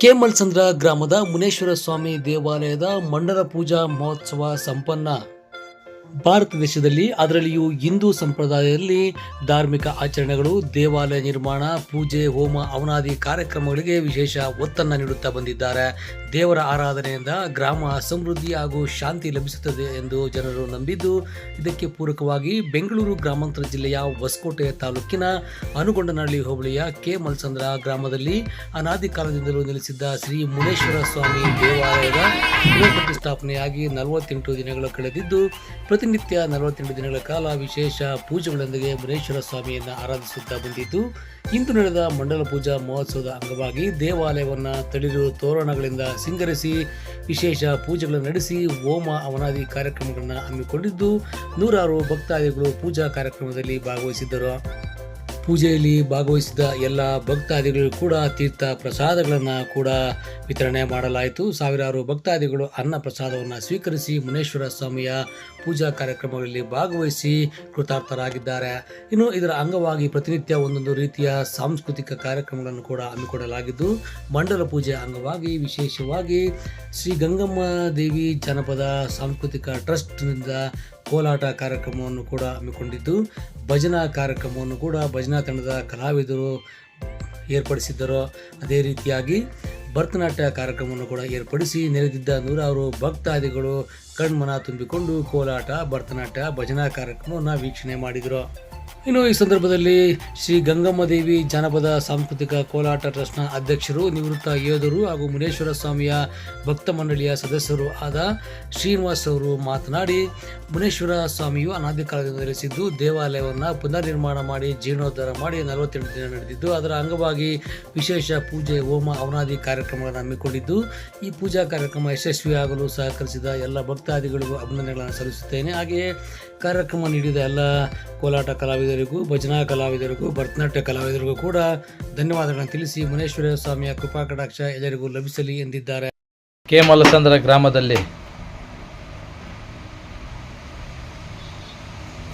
ಕೇಮಲ್ಸಂದ್ರ ಗ್ರಾಮದ ಮುನೇಶ್ವರ ಸ್ವಾಮಿ ದೇವಾಲಯದ ಮಂಡಲ ಪೂಜಾ ಮಹೋತ್ಸವ ಸಂಪನ್ನ ಭಾರತ ದೇಶದಲ್ಲಿ, ಅದರಲ್ಲಿಯೂ ಹಿಂದೂ ಸಂಪ್ರದಾಯದಲ್ಲಿ ಧಾರ್ಮಿಕ ಆಚರಣೆಗಳು, ದೇವಾಲಯ ನಿರ್ಮಾಣ, ಪೂಜೆ, ಹೋಮ, ಅವನಾದಿ ಕಾರ್ಯಕ್ರಮಗಳಿಗೆ ವಿಶೇಷ ಒತ್ತನ್ನು ನೀಡುತ್ತಾ ಬಂದಿದ್ದಾರೆ. ದೇವರ ಆರಾಧನೆಯಿಂದ ಗ್ರಾಮ ಸಮೃದ್ಧಿ ಹಾಗೂ ಶಾಂತಿ ಲಭಿಸುತ್ತದೆ ಎಂದು ಜನರು ನಂಬಿದ್ದು, ಇದಕ್ಕೆ ಪೂರಕವಾಗಿ ಬೆಂಗಳೂರು ಗ್ರಾಮಾಂತರ ಜಿಲ್ಲೆಯ ಹೊಸಕೋಟೆ ತಾಲೂಕಿನ ಅನುಗೊಂಡನಹಳ್ಳಿ ಹೋಬಳಿಯ ಕೆ. ಮಲ್ಸಂದ್ರ ಗ್ರಾಮದಲ್ಲಿ ಅನಾದಿ ಕಾಲದಿಂದಲೂ ನೆಲೆಸಿದ್ದ ಶ್ರೀ ಮುನೇಶ್ವರ ಸ್ವಾಮಿ ದೇವಾಲಯದ ಪುನಃ ಪ್ರತಿಷ್ಠಾಪನೆಯಾಗಿ ನಲವತ್ತೆಂಟು ದಿನಗಳು ಕಳೆದಿದ್ದು ಪ್ರತಿನಿತ್ಯ ನಲವತ್ತೆಂಟು ದಿನಗಳ ಕಾಲ ವಿಶೇಷ ಪೂಜೆಗಳೊಂದಿಗೆ ಮುನೇಶ್ವರ ಸ್ವಾಮಿಯನ್ನು ಆರಾಧಿಸುತ್ತಾ ಬಂದಿದ್ದು, ಇಂದು ನಡೆದ ಮಂಡಲ ಪೂಜಾ ಮಹೋತ್ಸವದ ಅಂಗವಾಗಿ ದೇವಾಲಯವನ್ನು ತಳಿರು ತೋರಣಗಳಿಂದ ಸಿಂಗರಿಸಿ ವಿಶೇಷ ಪೂಜೆಗಳನ್ನು ನಡೆಸಿ ಹೋಮ ಅವನಾದಿ ಕಾರ್ಯಕ್ರಮಗಳನ್ನು ಹಮ್ಮಿಕೊಂಡಿದ್ದು, ನೂರಾರು ಭಕ್ತಾದಿಗಳು ಪೂಜಾ ಕಾರ್ಯಕ್ರಮದಲ್ಲಿ ಭಾಗವಹಿಸಿದ್ದರು. ಪೂಜೆಯಲ್ಲಿ ಭಾಗವಹಿಸಿದ ಎಲ್ಲ ಭಕ್ತಾದಿಗಳು ಕೂಡ ತೀರ್ಥ ಪ್ರಸಾದಗಳನ್ನು ಕೂಡ ವಿತರಣೆ ಮಾಡಲಾಯಿತು. ಸಾವಿರಾರು ಭಕ್ತಾದಿಗಳು ಅನ್ನ ಪ್ರಸಾದವನ್ನು ಸ್ವೀಕರಿಸಿ ಮುನೇಶ್ವರ ಸ್ವಾಮಿಯ ಪೂಜಾ ಕಾರ್ಯಕ್ರಮಗಳಲ್ಲಿ ಭಾಗವಹಿಸಿ ಕೃತಾರ್ಥರಾಗಿದ್ದಾರೆ. ಇನ್ನು ಇದರ ಅಂಗವಾಗಿ ಪ್ರತಿನಿತ್ಯ ಒಂದೊಂದು ರೀತಿಯ ಸಾಂಸ್ಕೃತಿಕ ಕಾರ್ಯಕ್ರಮಗಳನ್ನು ಕೂಡ ಹಮ್ಮಿಕೊಡಲಾಗಿದ್ದು ಮಂಡಲ ಪೂಜೆ ಅಂಗವಾಗಿ ವಿಶೇಷವಾಗಿ ಶ್ರೀ ಗಂಗಮ್ಮ ದೇವಿ ಜನಪದ ಸಾಂಸ್ಕೃತಿಕ ಟ್ರಸ್ಟ್ನಿಂದ ಕೋಲಾಟ ಕಾರ್ಯಕ್ರಮವನ್ನು ಕೂಡ ಹಮ್ಮಿಕೊಂಡಿದ್ದು, ಭಜನಾ ಕಾರ್ಯಕ್ರಮವನ್ನು ಕೂಡ ಭಜನಾ ತಂಡದ ಕಲಾವಿದರು ಏರ್ಪಡಿಸಿದ್ದರು. ಅದೇ ರೀತಿಯಾಗಿ ಭರತನಾಟ್ಯ ಕಾರ್ಯಕ್ರಮವನ್ನು ಕೂಡ ಏರ್ಪಡಿಸಿ ನೆರೆದಿದ್ದ ನೂರಾರು ಭಕ್ತಾದಿಗಳು ಕಣ್ಮನ ತುಂಬಿಕೊಂಡು ಕೋಲಾಟ, ಭರತನಾಟ್ಯ, ಭಜನಾ ಕಾರ್ಯಕ್ರಮವನ್ನು ವೀಕ್ಷಣೆ ಮಾಡಿದರು. ಇನ್ನು ಈ ಸಂದರ್ಭದಲ್ಲಿ ಶ್ರೀ ಗಂಗಮ್ಮ ದೇವಿ ಜಾನಪದ ಸಾಂಸ್ಕೃತಿಕ ಕೋಲಾಟ ಟ್ರಸ್ಟ್ನ ಅಧ್ಯಕ್ಷರು, ನಿವೃತ್ತ ಯೋಧರು ಹಾಗೂ ಮುನೇಶ್ವರ ಸ್ವಾಮಿಯ ಭಕ್ತ ಮಂಡಳಿಯ ಸದಸ್ಯರು ಆದ ಶ್ರೀನಿವಾಸ್ ಅವರು ಮಾತನಾಡಿ, ಮುನೇಶ್ವರ ಸ್ವಾಮಿಯು ಅನಾದಿ ಕಾಲದಿಂದ ನೆಲೆಸಿದ್ದು ದೇವಾಲಯವನ್ನು ಪುನರ್ ನಿರ್ಮಾಣ ಮಾಡಿ ಜೀರ್ಣೋದ್ಧಾರ ಮಾಡಿ ನಲವತ್ತೆಂಟು ದಿನ ನಡೆದಿದ್ದು, ಅದರ ಅಂಗವಾಗಿ ವಿಶೇಷ ಪೂಜೆ, ಹೋಮ, ಅವನಾದಿ ಕಾರ್ಯಕ್ರಮಗಳನ್ನು ಹಮ್ಮಿಕೊಂಡಿದ್ದು, ಈ ಪೂಜಾ ಕಾರ್ಯಕ್ರಮ ಯಶಸ್ವಿಯಾಗಲು ಸಹಕರಿಸಿದ ಎಲ್ಲ ಭಕ್ತಾದಿಗಳಿಗೂ ಅಭಿನಂದನೆಗಳನ್ನು ಸಲ್ಲಿಸುತ್ತೇನೆ. ಹಾಗೆಯೇ ಕಾರ್ಯಕ್ರಮ ನೀಡಿದ ಎಲ್ಲ ಕೋಲಾಟ ಕಲಾವಿದರಿಗೂ, ಭಜನಾ ಕಲಾವಿದರಿಗೂ, ಭರತನಾಟ್ಯ ಕಲಾವಿದರಿಗೂ ಕೂಡ ಧನ್ಯವಾದಗಳನ್ನು ತಿಳಿಸಿ ಮುನೇಶ್ವರ ಸ್ವಾಮಿಯ ಕೃಪಾ ಕಟಾಕ್ಷ ಎಲ್ಲರಿಗೂ ಲಭಿಸಲಿ ಎಂದಿದ್ದಾರೆ. ಕೆ ಮಲ್ಲಸಂದ್ರ ಗ್ರಾಮದಲ್ಲಿ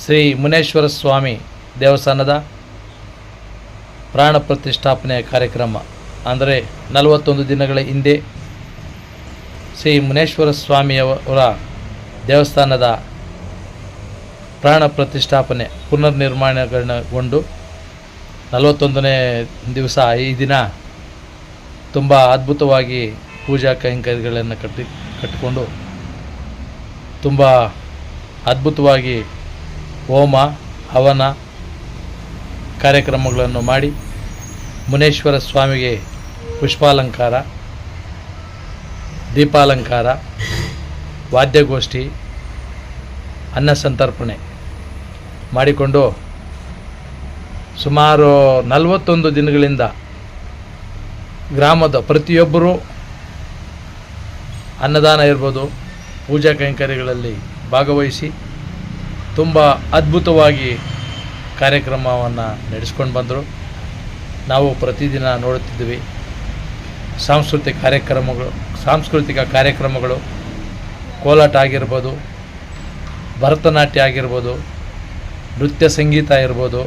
ಶ್ರೀ ಮುನೇಶ್ವರ ಸ್ವಾಮಿ ದೇವಸ್ಥಾನದ ಪ್ರಾಣ ಪ್ರತಿಷ್ಠಾಪನೆಯ ಕಾರ್ಯಕ್ರಮ. ಅಂದರೆ ನಲವತ್ತೊಂದು ದಿನಗಳ ಹಿಂದೆ ಶ್ರೀ ಮುನೇಶ್ವರ ಸ್ವಾಮಿಯವರ ದೇವಸ್ಥಾನದ ಪ್ರಾಣ ಪ್ರತಿಷ್ಠಾಪನೆ ಪುನರ್ನಿರ್ಮಾಣಗೊಂಡು ನಲವತ್ತೊಂದನೇ ದಿವಸ ಈ ದಿನ ತುಂಬ ಅದ್ಭುತವಾಗಿ ಪೂಜಾ ಕೈಂಕರ್ಯಗಳನ್ನು ಕಟ್ಟಿ ಕಟ್ಟಿಕೊಂಡು ತುಂಬ ಅದ್ಭುತವಾಗಿ ಹೋಮ, ಹವನ ಕಾರ್ಯಕ್ರಮಗಳನ್ನು ಮಾಡಿ ಮುನೇಶ್ವರ ಸ್ವಾಮಿಗೆ ಪುಷ್ಪಾಲಂಕಾರ, ದೀಪಾಲಂಕಾರ, ವಾದ್ಯಗೋಷ್ಠಿ, ಅನ್ನ ಸಂತರ್ಪಣೆ. ಮಾಡಿಕೊಂಡು ಸುಮಾರು ನಲವತ್ತೊಂದು ದಿನಗಳಿಂದ ಗ್ರಾಮದ ಪ್ರತಿಯೊಬ್ಬರೂ ಅನ್ನದಾನ ಇರ್ಬೋದು, ಪೂಜಾ ಕೈಂಕರ್ಯಗಳಲ್ಲಿ ಭಾಗವಹಿಸಿ ತುಂಬ ಅದ್ಭುತವಾಗಿ ಕಾರ್ಯಕ್ರಮವನ್ನು ನಡೆಸ್ಕೊಂಡು ಬಂದರು. ನಾವು ಪ್ರತಿದಿನ ನೋಡುತ್ತಿದ್ವಿ ಸಾಂಸ್ಕೃತಿಕ ಕಾರ್ಯಕ್ರಮಗಳು ಸಾಂಸ್ಕೃತಿಕ ಕಾರ್ಯಕ್ರಮಗಳು ಕೋಲಾಟ ಆಗಿರ್ಬೋದು, ಭರತನಾಟ್ಯ ಆಗಿರ್ಬೋದು ನೃತ್ಯ ಸಂಗೀತ ಇರ್ಬೋದು.